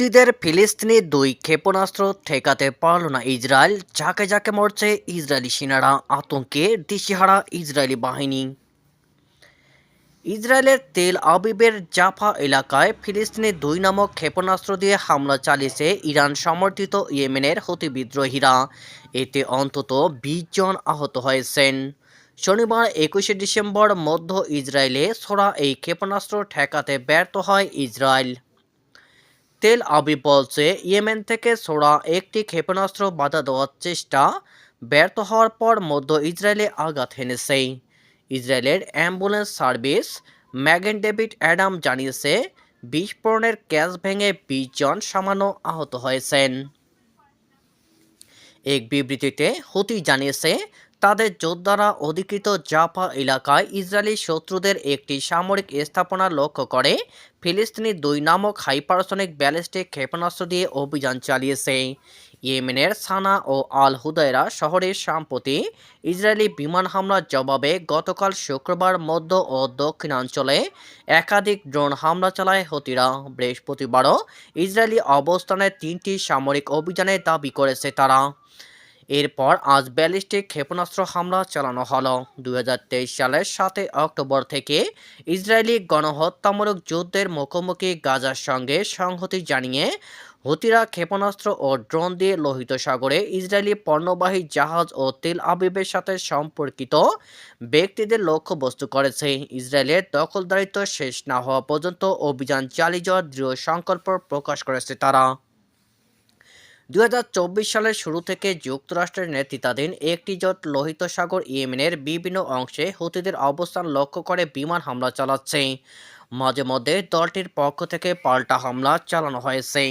হুতিদের ফিলিস্তিনি দুই ক্ষেপণাস্ত্র ঠেকাতে পারল না ইসরায়েল যাকে যাকে মরছে ইসরায়েলি সেনারা, আতঙ্কে দিশেহারা ইসরায়েলি বাহিনী। ইসরায়েলের তেল আবিবের জাফা এলাকায় ফিলিস্তিনি দুই নামক ক্ষেপণাস্ত্র দিয়ে হামলা চালিয়েছে ইরান সমর্থিত ইয়েমেনের হুতি বিদ্রোহীরা। এতে অন্তত বিশ জন আহত হয়েছেন। শনিবার একুশে ডিসেম্বর মধ্য ইসরায়েলে ছোড়া এই ক্ষেপণাস্ত্র ঠেকাতে ব্যর্থ হয় ইসরায়েল। তেল আবিব বলছে, ইয়েমেন থেকে ছোড়া একটি ক্ষেপণাস্ত্র বাধা দেওয়ার চেষ্টা ব্যর্থ হওয়ার পর মধ্য ইসরায়েলে আঘাত হেনেছে। ইসরায়েলের ambulance service Magen David Adam জানিয়েছে বিস্ফোরণের ক্যাচ ভেঙে বিশ জন সামান্য আহত হয়েছেন। এক বিবৃতিতে হুতি জানিয়েছে তাদের যোদ্ধারা অধিকৃত জাফা এলাকায় ইসরায়েলি শত্রুদের একটি সামরিক স্থাপনা লক্ষ্য করে। ফিলিস্তিনি দুই নামক হাইপারসনিক ব্যালিস্টিক ক্ষেপণাস্ত্র দিয়ে অভিযান চালিয়েছে। ইয়েমেনের সানা ও আল হুদায়রা শহরে সম্প্রতি ইসরায়েলি বিমান হামলার জবাবে গতকাল শুক্রবার মধ্য ও দক্ষিণাঞ্চলে একাধিক ড্রোন হামলা চালায় হতিরা। বৃহস্পতিবারও ইসরায়েলি অবস্থানে তিনটি সামরিক অভিযানের দাবি করেছে তারা। এরপর আজ ব্যালিস্টিক ক্ষেপণাস্ত্র হামলা চালানো হলো। দু হাজার তেইশ সালের সাতই অক্টোবর থেকে ইসরায়েলি গণহত্যামূলক যুদ্ধের মুখোমুখি গাজার সঙ্গে সংহতি জানিয়ে হুতিরা ক্ষেপণাস্ত্র ও ড্রোন দিয়ে লোহিত সাগরে ইসরায়েলি পণ্যবাহী জাহাজ ও তেল আবিবের সাথে সম্পর্কিত ব্যক্তিদের লক্ষ্যবস্তু করেছে। ইসরায়েলের দখলদারিত্ব শেষ না হওয়া পর্যন্ত অভিযান চালিয়ে যাওয়ার দৃঢ় সংকল্প প্রকাশ করেছে তারা। দু হাজার চব্বিশ সালের শুরু থেকে যুক্তরাষ্ট্রের নেতৃত্বাধীন একটি জোট লোহিত সাগর ইয়েমেনের বিভিন্ন অংশে হুতিদের অবস্থান লক্ষ্য করে বিমান হামলা চালাচ্ছে। মাঝে মধ্যে দলটির পক্ষ থেকে পাল্টা হামলা চালানো হয়েছে।